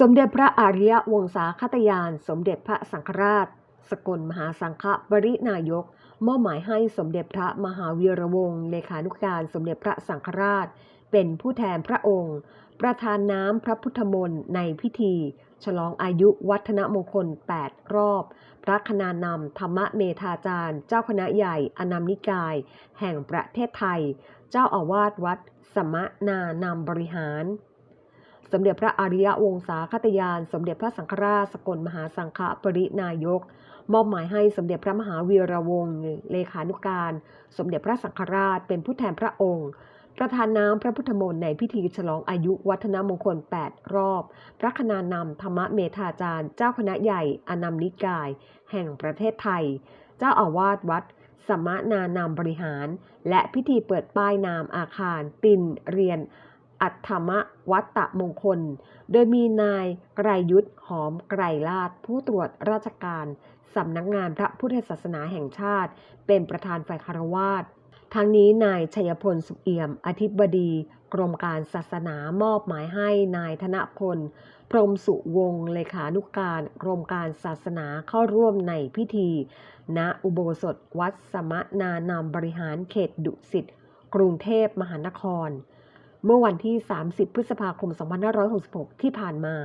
สมเด็จพระอริยวงศาคตยาน สมเด็จพระสังฆราช สกลมหาสังฆบรินายก มอบหมายให้สมเด็จพระมหาวีระวงศ์เลขานุการสมเด็จพระสังฆราช เป็นผู้แทนพระองค์ ประธานน้ำพระพุทธมนต์ในพิธี ฉลองอายุวัฒนมงคล 8 รอบ พระคณานำธรรมเมธาจารย์ เจ้าคณะใหญ่อนัมนิกาย แห่งประเทศไทย เจ้าอาวาสวัด สมนานามบริหาร สมเด็จพระอริยวงศาคตยาน สมเด็จพระสังฆราชสกลมหาสังฆปรินายก มอบหมายให้สมเด็จพระมหาวีระวงศ์เลขานุการ สมเด็จพระสังฆราชเป็นผู้แทนพระองค์ ประธานน้ำพระพุทธมนต์ในพิธีฉลองอายุวัฒนมงคล 8 รอบ พระคณานำธรรมเมธาจารย์เจ้าคณะใหญ่อนัมนิกาย แห่งประเทศไทย เจ้าอาวาสวัดสมนานามบริหาร และพิธีเปิดป้ายนามอาคาร ตินเรียน อัตถมวัตตมงคล โดยมีนายไกรยุทธหอมไกรลาดผู้ตรวจราชการสำนักงานพระพุทธศาสนาแห่งชาติ เป็นประธานฝ่ายคารวาสทั้งนี้นายชัยพลสุเอี่ยม อธิบดี กรมการศาสนามอบหมายให้นายธนพล พรมสุวงศ์เลขานุการกรมการศาสนาเข้าร่วมในพิธี ณอุโบสถวัดสมนานามบริหารเขตดุสิตกรุงเทพมหานคร เมื่อวันที่ 30 พฤษภาคม 2566 ที่ผ่านมา